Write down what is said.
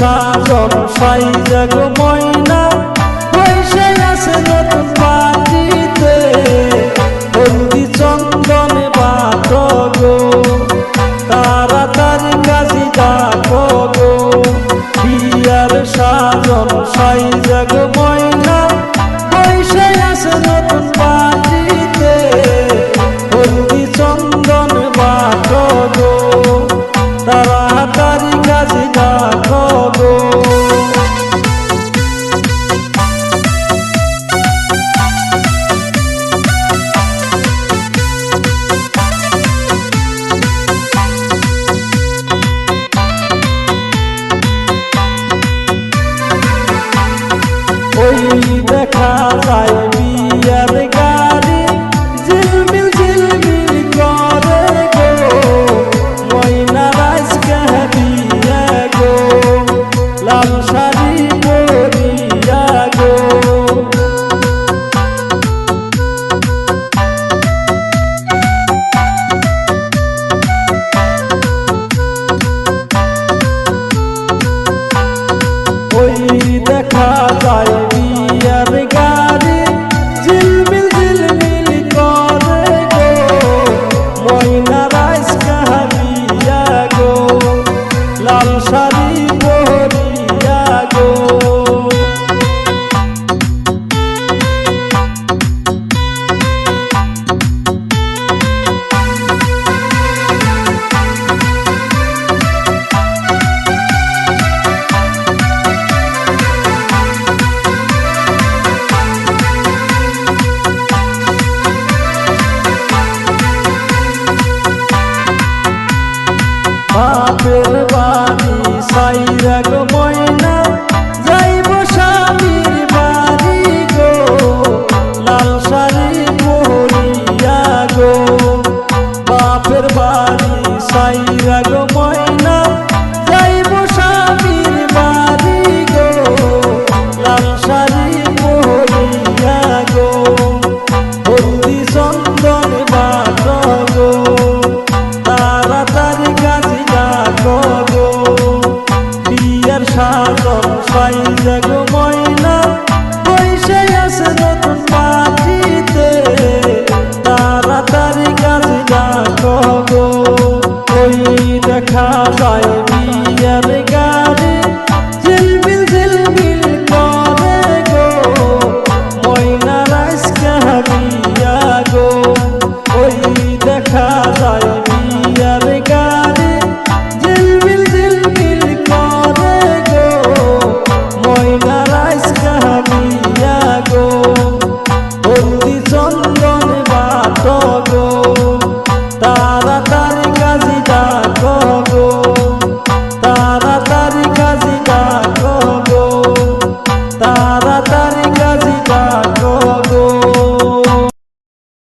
সাজন ফাইজা গো ময়না, বসে আছে নতুন পাখিতে বন্দি চন্দন বাত গো, তাড়াতাড়ি কাজী ডাক গো। বিয়ার সাজন ফাইজা গো ময়না, বসে আছে নতুন পাখিতে বন্দি চন্দন বাত তাড়াতাড়ি রাস্তায় বিয়ার গাড়ি ঝিলমিল ঝিলমিল করে গো। ময়না রাজ বিয়া গো। লাল শাড়ি बाबे 那个。দেখা যায়